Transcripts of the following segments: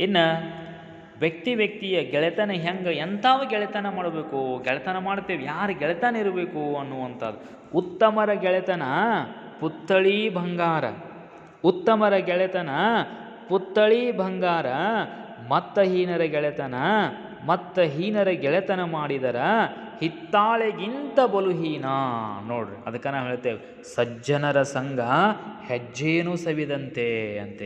ಇನ್ನು ವ್ಯಕ್ತಿ ವ್ಯಕ್ತಿಯ ಗೆಳೆತನ ಹೆಂಗೆ, ಎಂಥವ ಗೆಳೆತನ ಮಾಡಬೇಕು, ಗೆಳೆತನ ಮಾಡ್ತೇವೆ, ಯಾರು ಗೆಳೆತನ ಇರಬೇಕು ಅನ್ನುವಂಥದ್ದು. ಉತ್ತಮರ ಗೆಳೆತನ ಪುತ್ಥಳಿ ಬಂಗಾರ. ಉತ್ತಮರ ಗೆಳೆತನ ಪುತ್ಥಳಿ ಬಂಗಾರ. ಮತ್ತಹೀನರ ಗೆಳೆತನ ಮತ್ತಹೀನರ ಗೆಳೆತನ ಮಾಡಿದರ ಹಿತ್ತಾಳೆಗಿಂತ ಬಲುಹೀನ. ನೋಡ್ರಿ ಅದಕ್ಕೆ ನಾವು ಹೇಳ್ತೇವೆ, ಸಜ್ಜನರ ಸಂಘ ಹೆಜ್ಜೇನು ಸವಿದಂತೆ ಅಂತ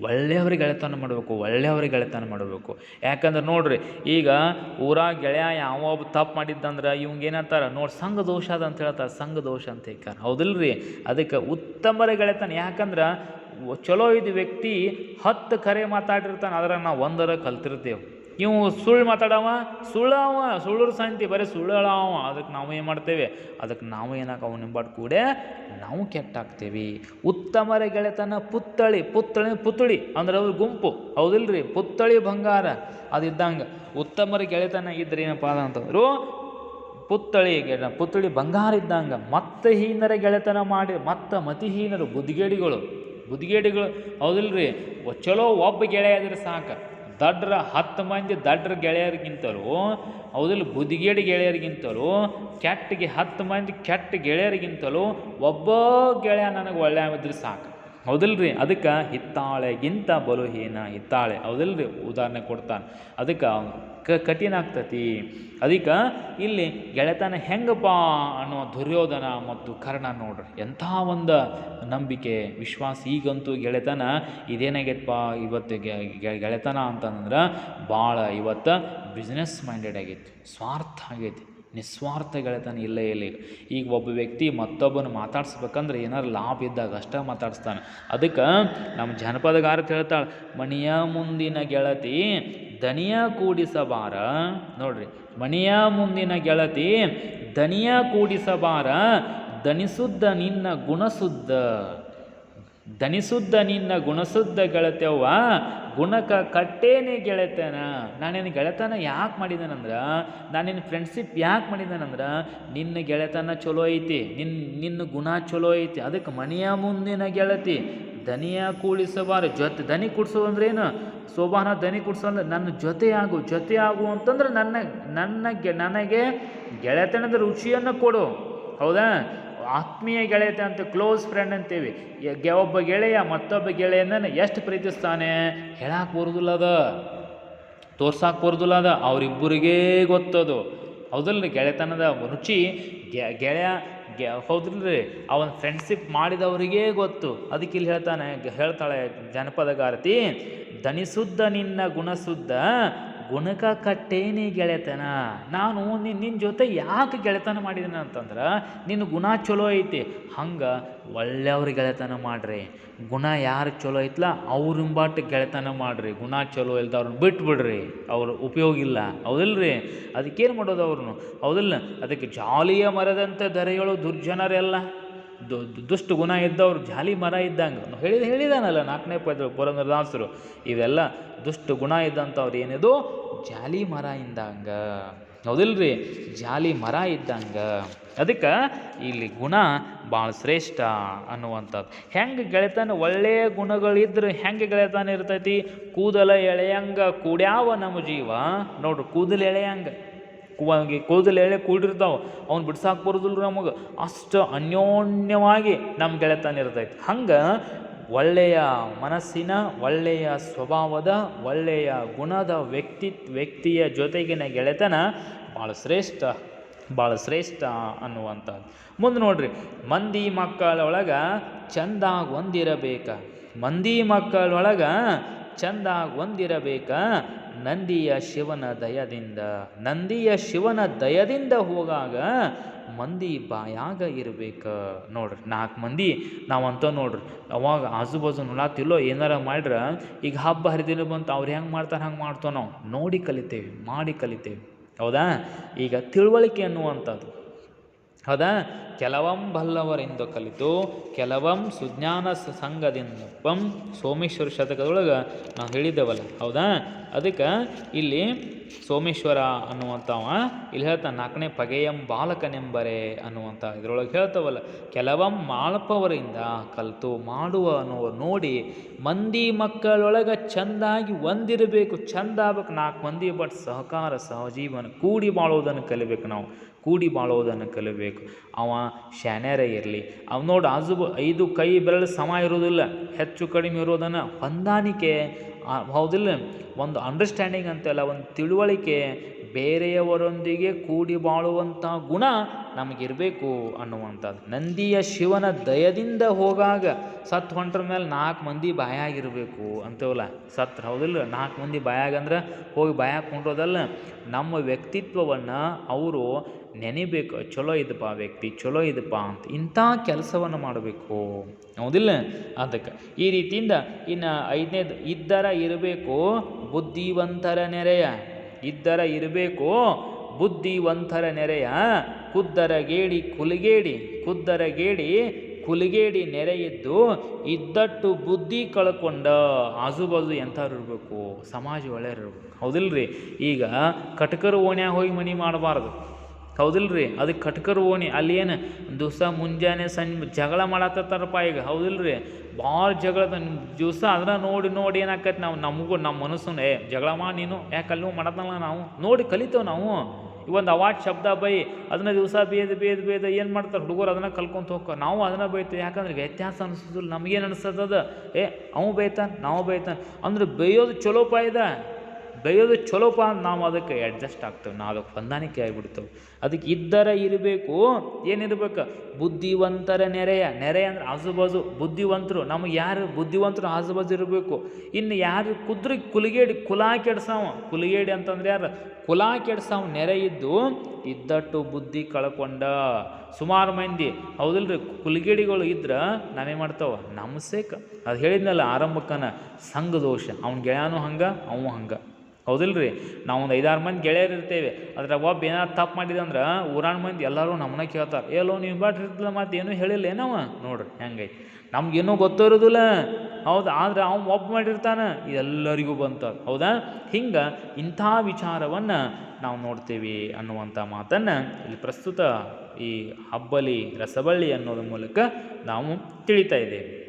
ಹೇಳ್ತಾರೆ ಒಳ್ಳೆಯವ್ರ ಗೆಳೆತನ ಮಾಡಬೇಕು, ಒಳ್ಳೆಯವ್ರಿಗೆ ಗೆಳೆತನ ಮಾಡಬೇಕು. ಯಾಕಂದ್ರೆ ನೋಡ್ರಿ, ಈಗ ಊರಾಗ ಗೆಳೆಯ ಯಾವ ಒಬ್ಬ ತಪ್ಪು ಮಾಡಿದ್ದಂದ್ರೆ ಇವಂಗೆ ಏನಂತಾರೆ, ನೋಡಿ ಸಂಘ ದೋಷ ಅದ ಅಂತ ಹೇಳ್ತಾರೆ, ಸಂಘ ದೋಷ ಅಂತ ಹೇಳ್ತಾರೆ. ಹೌದಿಲ್ರಿ? ಅದಕ್ಕೆ ಉತ್ತಮರ ಗೆಳೆತನ. ಯಾಕಂದ್ರೆ ಚಲೋ ಇದ್ದ ವ್ಯಕ್ತಿ ಹತ್ತು ಕರೆ ಮಾತಾಡಿರ್ತಾನೆ ಅದ್ರಾಗ ನಾವು ಒಂದರ ಕಲ್ತಿರ್ತೇವೆ. ಇವು ಸುಳ್ಳು ಮಾತಾಡವ, ಸುಳ್ಳವ ಸುಳ್ಳು ಸಂತಿ, ಬರೀ ಸುಳ್ಳವ ಅದಕ್ಕೆ ನಾವು ಏನು ಮಾಡ್ತೇವೆ? ಅದಕ್ಕೆ ನಾವು ಏನಕ್ಕ ಅವು ನಿಂಬಾಟ್ ಕೂಡೆ ನಾವು ಕೆಟ್ಟಾಗ್ತೇವೆ. ಉತ್ತಮರ ಗೆಳೆತನ, ಪುತ್ಥಳಿ ಪುತ್ಥಳಿ ಪುತ್ಳಿ ಅಂದ್ರೆ ಅವ್ರ ಗುಂಪು. ಹೌದಿಲ್ರಿ? ಪುತ್ಥಳಿ ಬಂಗಾರ, ಅದಿದ್ದಂಗೆ. ಉತ್ತಮರ ಗೆಳೆತನ ಇದ್ರೆ ಏನಪ್ಪ ಅಂತಂದ್ರು ಪುತ್ತಳಿ ಗೆಳ, ಪುತ್ಥಳಿ ಬಂಗಾರ ಇದ್ದಂಗೆ. ಮತ್ತೆ ಹೀನರ ಗೆಳೆತನ ಮಾಡಿ, ಮತ್ತೆ ಮತಿಹೀನರು, ಬುದ್ಧಿಗೇಡಿಗಳು. ಬುದ್ಧಿಗೇಡಿಗಳು, ಹೌದಿಲ್ರಿ? ಚಲೋ ಒಬ್ಬ ಗೆಳೆಯ ಇದ್ರೆ ಸಾಕು. ದಡ್ರ ಹತ್ತು ಮಂದಿ ದಡ್ರ ಗೆಳೆಯರಿಗಿಂತಲೂ, ಹೌದಿಲ್ಲ ಬುದ್ಧಿಗೇಡಿ ಗೆಳೆಯರಿಗಿಂತಲೂ ಕೆಟ್ಟಿಗೆ ಹತ್ತು ಮಂದಿ ಕೆಟ್ಟ ಗೆಳೆಯರಿಗಿಂತಲೂ, ಒಬ್ಬ ಗೆಳೆಯ ನನಗೆ ಒಳ್ಳೆಯ ಇದ್ರೆ ಸಾಕು. ಹೌದಿಲ್ರಿ? ಅದಕ್ಕೆ ಹಿತ್ತಾಳೆಗಿಂತ ಬಲುಹೀನ ಹಿತ್ತಾಳೆ. ಹೌದಲ್ರಿ? ಉದಾಹರಣೆ ಕೊಡ್ತಾನೆ. ಅದಕ್ಕೆ ಕ ಕಠಿಣ ಆಗ್ತತಿ. ಅದಕ್ಕೆ ಇಲ್ಲಿ ಗೆಳೆತನ ಹೆಂಗಪ್ಪ ಅನ್ನೋ ದುರ್ಯೋಧನ ಮತ್ತು ಕರ್ಣ ನೋಡ್ರಿ. ಎಂಥ ಒಂದು ನಂಬಿಕೆ, ವಿಶ್ವಾಸ. ಈಗಂತೂ ಗೆಳೆತನ ಇದೇನಾಗೈತಪ್ಪ ಇವತ್ತು ಗೆಳೆತನ ಅಂತಂದ್ರೆ ಭಾಳ ಇವತ್ತು ಬಿಸ್ನೆಸ್ ಮೈಂಡೆಡ್ ಆಗೈತಿ. ಸ್ವಾರ್ಥ ಆಗೈತಿ. ನಿಸ್ವಾರ್ಥ ಇಲ್ಲೇ ಇಲ್ಲಿ ಈಗ ಒಬ್ಬ ವ್ಯಕ್ತಿ ಮತ್ತೊಬ್ಬನ ಮಾತಾಡ್ಸ್ಬೇಕಂದ್ರೆ ಏನಾರು ಲಾಭ ಇದ್ದಾಗ ಅಷ್ಟೇ ಮಾತಾಡಿಸ್ತಾನೆ. ಅದಕ್ಕೆ ನಮ್ಮ ಜನಪದಗಾರ ಹೇಳ್ತಾಳೆ ಮಣಿಯ ಮುಂದಿನ ಗೆಳತಿ ದನಿಯ ಕೂಡಿಸಬಾರ. ನೋಡ್ರಿ, ಮಣಿಯ ಮುಂದಿನ ಗೆಳತಿ ದನಿಯ ಕೂಡಿಸಬಾರ, ದನಿಸುದ್ದ ನಿನ್ನ ಗುಣಸುದ್ದ. ದನಿಸುದ್ದ ನಿನ್ನ, ಗುಣಸುದ್ದ ಗೆಳತೆವ್ವ ಗುಣಕ ಕಟ್ಟೇನೆ ಗೆಳೆತನ. ನಾನೇನು ಗೆಳೆತನ ಯಾಕೆ ಮಾಡಿದಾನಂದ್ರೆ, ನಾನೇನು ಫ್ರೆಂಡ್ಶಿಪ್ ಯಾಕೆ ಮಾಡಿದ್ದೇನಂದ್ರೆ ನಿನ್ನ ಗೆಳೆತನ ಚಲೋ ಐತಿ ನಿನ್ನ ನಿನ್ನ ಗುಣ ಚಲೋ ಐತಿ ಅದಕ್ಕೆ ಮನೆಯ ಮುಂದಿನ ಗೆಳತಿ, ದನಿಯ ಕೂಡಿಸಬಾರ. ಜೊತೆ ದನಿ ಕೂಡ್ಸೋದು ಅಂದ್ರೆ ಏನು? ಸೋಬಾನ ದನಿ ಕುಡ್ಸೋ ಅಂದ್ರೆ ನನ್ನ ಜೊತೆ ಆಗು ಜೊತೆ ಆಗು ಅಂತಂದ್ರೆ ನನ್ನ ನನ್ನ ನನಗೆ ಗೆಳೆತನದ ರುಚಿಯನ್ನು ಕೊಡು. ಹೌದಾ? ಆತ್ಮೀಯ ಗೆಳೆಯತೆ ಅಂತ ಕ್ಲೋಸ್ ಫ್ರೆಂಡ್ ಅಂತೀವಿ. ಒಬ್ಬ ಗೆಳೆಯ ಮತ್ತೊಬ್ಬ ಗೆಳೆಯನನ್ನು ಎಷ್ಟು ಪ್ರೀತಿಸ್ತಾನೆ? ಹೇಳಕ್ಕೆ ಬರೋದಿಲ್ಲ ಅದ. ತೋರ್ಸಕ್ಕೆ ಬರೋದಿಲ್ಲ ಅದ. ಅವರಿಬ್ಬರಿಗೇ ಗೊತ್ತದು. ಹೌದಲ್ರಿ ಗೆಳೆತನದ ರುಚಿ? ಗೆಳೆಯ, ಗೆ ಹೌದಿಲ್ರಿ ಅವನ ಫ್ರೆಂಡ್ಶಿಪ್ ಮಾಡಿದವರಿಗೇ ಗೊತ್ತು. ಅದಕ್ಕೆ ಇಲ್ಲಿ ಹೇಳ್ತಾನೆ, ಹೇಳ್ತಾಳೆ ಹೇಳ್ತಾಳೆ ಜನಪದಗಾರತಿ ಧನಿಸುದ್ದ ನಿನ್ನ ಗುಣಸುದ್ದ ಗುಣಕ ಕಟ್ಟೇನಿ ಗೆಳೆತನ. ನಾನು ನಿನ್ನ ನಿನ್ನ ಜೊತೆ ಯಾಕೆ ಗೆಳೆತನ ಮಾಡಿದ್ದೀನಿ ಅಂತಂದ್ರೆ ನಿನ್ನ ಗುಣ ಚಲೋ ಐತಿ. ಹಂಗೆ ಒಳ್ಳೆಯವ್ರ ಗೆಳೆತನ ಮಾಡಿರಿ. ಗುಣ ಯಾರು ಚಲೋ ಐತ್ಲ ಅವ್ರಿಂಬಾಟ್ ಗೆಳೆತನ ಮಾಡಿರಿ. ಗುಣ ಚಲೋ ಇಲ್ದವ್ರನ್ನ ಬಿಟ್ಬಿಡ್ರಿ. ಅವ್ರ ಉಪಯೋಗ ಇಲ್ಲ. ಹೌದಿಲ್ರಿ? ಅದಕ್ಕೇನು ಮಾಡೋದು ಅವ್ರನ್ನು ಹೌದಿಲ್ಲ. ಅದಕ್ಕೆ ಜಾಲಿಯ ಮರದಂತೆ ದರೆಗಳು ದುರ್ಜನರೆಲ್ಲ. ದುಷ್ಟ ಗುಣ ಇದ್ದವ್ರು ಜಾಲಿ ಮರ ಇದ್ದಂಗೆ. ಹೇಳಿದ ಹೇಳಿದಾನಲ್ಲ ನಾಲ್ಕನೇ ಪದ ಪುರಂದರದಾಸರು. ಇವೆಲ್ಲ ದುಷ್ಟ ಗುಣ ಇದ್ದಂಥವ್ರು ಏನಿದು ಜಾಲಿ ಮರ ಇದ್ದಂಗ. ಹೌದಿಲ್ರಿ? ಜಾಲಿ ಮರ ಇದ್ದಂಗೆ. ಅದಕ್ಕೆ ಇಲ್ಲಿ ಗುಣ ಭಾಳ ಶ್ರೇಷ್ಠ ಅನ್ನುವಂಥದ್ದು. ಹೆಂಗೆ ಗೆಳೆತನ ಒಳ್ಳೆಯ ಗುಣಗಳಿದ್ರೆ ಹೆಂಗೆ ಗೆಳೆತನ ಇರ್ತೈತಿ? ಕೂದಲ ಎಳೆಯಂಗ, ಕೂಡ್ಯಾವ ನಮ್ಮ ಜೀವ? ನೋಡ್ರಿ, ಕೂದಲು ಎಳೆಯಂಗ. ಕುವಂಗಿ ಕೂದಲು ಎಳೆ ಕೂಡಿರ್ತಾವೆ, ಅವ್ನು ಬಿಡ್ಸಾಕ್ ಬರೋದಿಲ್ಲ ನಮಗೆ. ಅಷ್ಟು ಅನ್ಯೋನ್ಯವಾಗಿ ನಮ್ಮ ಗೆಳೆತನ ಇರ್ತೈತೆ. ಹಂಗೆ ಒಳ್ಳೆಯ ಮನಸ್ಸಿನ, ಒಳ್ಳೆಯ ಸ್ವಭಾವದ, ಒಳ್ಳೆಯ ಗುಣದ ವ್ಯಕ್ತಿ, ವ್ಯಕ್ತಿಯ ಜೊತೆಗಿನ ಗೆಳೆತನ ಭಾಳ ಶ್ರೇಷ್ಠ ಭಾಳ ಶ್ರೇಷ್ಠ ಅನ್ನುವಂಥದ್ದು. ಮುಂದೆ ನೋಡ್ರಿ, ಮಂದಿ ಮಕ್ಕಳೊಳಗೆ ಚಂದಾಗಿ ಒಂದಿರಬೇಕ. ಮಂದಿ ಮಕ್ಕಳೊಳಗೆ ಚಂದಾಗಿ ಒಂದಿರಬೇಕ. ನಂದಿಯ ಶಿವನ ದಯದಿಂದ, ನಂದಿಯ ಶಿವನ ದಯದಿಂದ ಹೋಗಾಗ ಮಂದಿ ಬಾಯಾಗ ಇರಬೇಕು. ನೋಡ್ರಿ, ನಾಲ್ಕು ಮಂದಿ, ನಾವಂತ ನೋಡ್ರಿ, ಅವಾಗ ಆಜು ಬಾಜು ನೋಡಾತಿಲ್ಲೋ ಏನಾರ ಮಾಡ್ರ ಈಗ ಹಬ್ಬ ಹರಿದಿನ ಬಂತು, ಅವ್ರು ಹೆಂಗೆ ಮಾಡ್ತಾರೆ, ಹಂಗೆ ಮಾಡ್ತೇವೆ ನಾವು. ನೋಡಿ ಕಲಿತೇವೆ, ಮಾಡಿ ಕಲಿತೇವೆ. ಹೌದಾ? ಈಗ ತಿಳುವಳಿಕೆ ಅನ್ನುವಂಥದ್ದು. ಹೌದಾ? ಕೆಲವಂ ಬಲ್ಲವರಿಂದ ಕಲಿತು, ಕೆಲವಂ ಸುಜ್ಞಾನ ಸಂಘದಿಂದ ಪಂ ಸೋಮೇಶ್ವರ ಶತಕದೊಳಗೆ ನಾವು ಹೇಳಿದ್ದೇವಲ್ಲ ಹೌದಾ? ಅದಕ್ಕೆ ಇಲ್ಲಿ ಸೋಮೇಶ್ವರ ಅನ್ನುವಂಥವ ಇಲ್ಲಿ ಹೇಳ್ತಾ ನಾಲ್ಕನೇ ಪಗೆಯಂ ಬಾಲಕನೆಂಬರೆ ಅನ್ನುವಂಥ ಇದರೊಳಗೆ ಹೇಳ್ತಾವಲ್ಲ, ಕೆಲವಂ ಮಾಳಪವರಿಂದ ಕಲಿತು ಮಾಡುವ ಅನ್ನುವ ನೋಡಿ ಮಂದಿ ಮಕ್ಕಳೊಳಗೆ ಚಂದಾಗಿ ಒಂದಿರಬೇಕು ಚೆಂದ ಆಗ್ಬೇಕು ನಾಲ್ಕು ಮಂದಿ ಬಟ್ ಸಹಕಾರ ಸಹಜೀವನ ಕೂಡಿ ಬಾಳೋದನ್ನು ಕಲಿಬೇಕು ನಾವು. ಕೂಡಿ ಬಾಳೋದನ್ನು ಕಲಿಬೇಕು. ಅವ ಶಾನ್ಯಾರ ಇರಲಿ. ಅವ ನೋಡಿ ಆಜು ಐದು ಕೈ ಬೆರಳು ಸಮ ಇರೋದಿಲ್ಲ ಹೆಚ್ಚು ಕಡಿಮೆ ಇರೋದನ್ನು ಹೊಂದಾಣಿಕೆ ಹೌದಿಲ್ಲ. ಒಂದು ಅಂಡರ್ಸ್ಟ್ಯಾಂಡಿಂಗ್ ಅಂತೆಲ್ಲ, ಒಂದು ತಿಳುವಳಿಕೆ ಬೇರೆಯವರೊಂದಿಗೆ ಕೂಡಿ ಬಾಳುವಂಥ ಗುಣ ನಮಗಿರಬೇಕು ಅನ್ನುವಂಥದ್ದು. ನಂದಿಯ ಶಿವನ ದಯದಿಂದ ಹೋಗಾಗ ಸತ್ ಹೊಂಟ್ರ ಮೇಲೆ ನಾಲ್ಕು ಮಂದಿ ಬಾಯಾಗಿರಬೇಕು ಅಂತೇವಲ್ಲ? ಸತ್ ಹೌದಿಲ್ಲ? ನಾಲ್ಕು ಮಂದಿ ಬಾಯಾಗಂದ್ರೆ ಹೋಗಿ ಬಾಯಾಗ ಕೊಂಡೋದಲ್ಲ ನಮ್ಮ ವ್ಯಕ್ತಿತ್ವವನ್ನು ಅವರು ನೆನಿಬೇಕು. ಚಲೋ ಇದಪ್ಪ ವ್ಯಕ್ತಿ, ಚಲೋ ಇದಪ್ಪ ಅಂತ ಇಂಥ ಕೆಲಸವನ್ನು ಮಾಡಬೇಕು. ಹೌದಿಲ್ಲ? ಅದಕ್ಕೆ ಈ ರೀತಿಯಿಂದ ಇನ್ನು ಐದನೇದು, ಇದ್ದರ ಇರಬೇಕು ಬುದ್ಧಿವಂತರ ನೆರೆಯ. ಇದ್ದರ ಇರಬೇಕು. ಬುದ್ಧಿ ಒಂಥರ ನೆರೆಯ, ಕುದ್ದರ ಗೇಡಿ ಕುಲಿಗೇಡಿ, ಕುದ್ದರ ಗೇಡಿ ಕುಲಿಗೇಡಿ ನೆರೆಯಿದ್ದು ಇದ್ದಟ್ಟು ಬುದ್ಧಿ ಕಳ್ಕೊಂಡ ಆಜುಬಾಜು ಎಂಥವ್ರು ಇರಬೇಕು, ಸಮಾಜ ಒಳ್ಳೆಯವ್ರು ರೀ ಈಗ ಕಟಕರು ಓಣ್ಯಾಗ ಹೋಗಿ ಮನೆ ಮಾಡಬಾರ್ದು. ಹೌದಿಲ್ರಿ? ಅದಕ್ಕೆ ಕಟ್ಕರ್ ಓಣಿ ಅಲ್ಲಿ ಏನು ದಿವಸ ಮುಂಜಾನೆ ಸಂಜೆ ಜಗಳ ಮಾಡತ್ತಾರಪ್ಪ ಈಗ. ಹೌದಿಲ್ಲರಿ ಭಾಳ ಜಗಳ ದಿವಸ ಅದನ್ನ ನೋಡಿ ನೋಡಿ ಏನಾಕೈತೆ ನಾವು? ನಮಗೂ ನಮ್ಮ ಮನಸ್ಸನ್ನು ಏ, ಜಗಳ ಮಾಡಿ ನೀನು? ಯಾಕೆ ಅಲ್ಲಿ ಮಾಡತ್ತಲ್ಲ ನಾವು? ನೋಡಿ ಕಲಿತೇವೆ ನಾವು. ಇವೊಂದು ಅವಾರ್ಡ್ ಶಬ್ದ ಬೈ, ಅದನ್ನ ದಿವಸ ಬೇದ ಬೇದ ಬೇದ ಏನು ಮಾಡ್ತಾರೆ ಹುಡುಗರು ಅದನ್ನ ಕಲ್ಕೊಂತ ಹೋಗ್ಕ ನಾವು ಅದನ್ನ ಬೈತೀವಿ. ಯಾಕಂದ್ರೆ ವ್ಯತ್ಯಾಸ ಅನಿಸೋದಿಲ್ಲ. ನಮಗೇನು ಅನಿಸ್ತದ ಏ, ಅವು ಬೈತಾನೆ, ನಾವು ಬೈತಾನೆ. ಅಂದ್ರೆ ಬೈಯೋದು ಚಲೋ ಇದೆ? ಬೈಯೋದು ಚಲೋಪ ನಾವು ಅದಕ್ಕೆ ಅಡ್ಜಸ್ಟ್ ಆಗ್ತೇವೆ. ನಾವು ಅದಕ್ಕೆ ಹೊಂದಾಣಿಕೆ ಆಗಿಬಿಡ್ತೇವೆ. ಅದಕ್ಕೆ ಇದ್ದರ ಇರಬೇಕು ಏನಿರ್ಬೇಕು ಬುದ್ಧಿವಂತರ ನೆರೆಯ. ನೆರೆ ಅಂದ್ರೆ ಆಜುಬಾಜು. ಬುದ್ಧಿವಂತರು, ನಮಗೆ ಯಾರು ಬುದ್ಧಿವಂತರು ಆಜುಬಾಜು ಇರಬೇಕು? ಇನ್ನು ಯಾರು ಕುದ್ರಿ ಕುಲಿಗೇಡಿ ಕುಲ ಕೆಡ್ಸಾವ? ಕುಲಿಗೇಡಿ ಅಂತಂದ್ರೆ ಯಾರು? ಕುಲ ಕೆಡ್ಸಾವ. ನೆರೆ ಇದ್ದು ಇದ್ದಟ್ಟು ಬುದ್ಧಿ ಕಳ್ಕೊಂಡ. ಸುಮಾರು ಮಂದಿ, ಹೌದಿಲ್ರಿ? ಕುಲಿಗೇಡಿಗಳು ಇದ್ರೆ ನಾವೇನು ಮಾಡ್ತಾವ? ನಮಸೇಕ. ಅದು ಹೇಳಿದ್ನಲ್ಲ ಆರಂಭಕ್ಕನ ಸಂಘ ದೋಷ ಅವ್ನ ಗೆಳೆಯನೂ ಹಂಗೆ, ಅವನು ಹಂಗೆ. ಹೌದಿಲ್ರಿ? ನಾವು ಒಂದು ಐದಾರು ಮಂದಿ ಗೆಳೆಯರು ಇರ್ತೇವೆ. ಅದ್ರಾಗ ಒಬ್ಬ ಏನಾರು ತಪ್ಪು ಮಾಡಿದೆ ಅಂದ್ರೆ ಊರಾಣ ಮಂದಿ ಎಲ್ಲರೂ ನಮ್ಮನ್ನ ಕೇಳ್ತಾರೆ. ಎಲ್ಲೋ ನೀವು ಬಾಟ್ ಮತ್ತು ಏನೂ ಹೇಳಿಲ್ಲ ಏನವ ನೋಡ್ರಿ, ಹೆಂಗೈತೆ. ನಮ್ಗೇನೂ ಗೊತ್ತಿರೋದಿಲ್ಲ. ಹೌದು, ಆದ್ರೆ ಅವ್ನು ಒಬ್ಬ ಮಾಡಿರ್ತಾನೆ. ಎಲ್ಲರಿಗೂ ಬಂತ ಹೌದಾ? ಹಿಂಗೆ ಇಂಥ ವಿಚಾರವನ್ನು ನಾವು ನೋಡ್ತೀವಿ ಅನ್ನುವಂಥ ಮಾತನ್ನು ಇಲ್ಲಿ ಪ್ರಸ್ತುತ ಈ ಹಬ್ಬಲಿ, ರಸಬಳ್ಳಿ ಅನ್ನೋದ್ರ ಮೂಲಕ ನಾವು ತಿಳಿತಾ ಇದ್ದೇವೆ.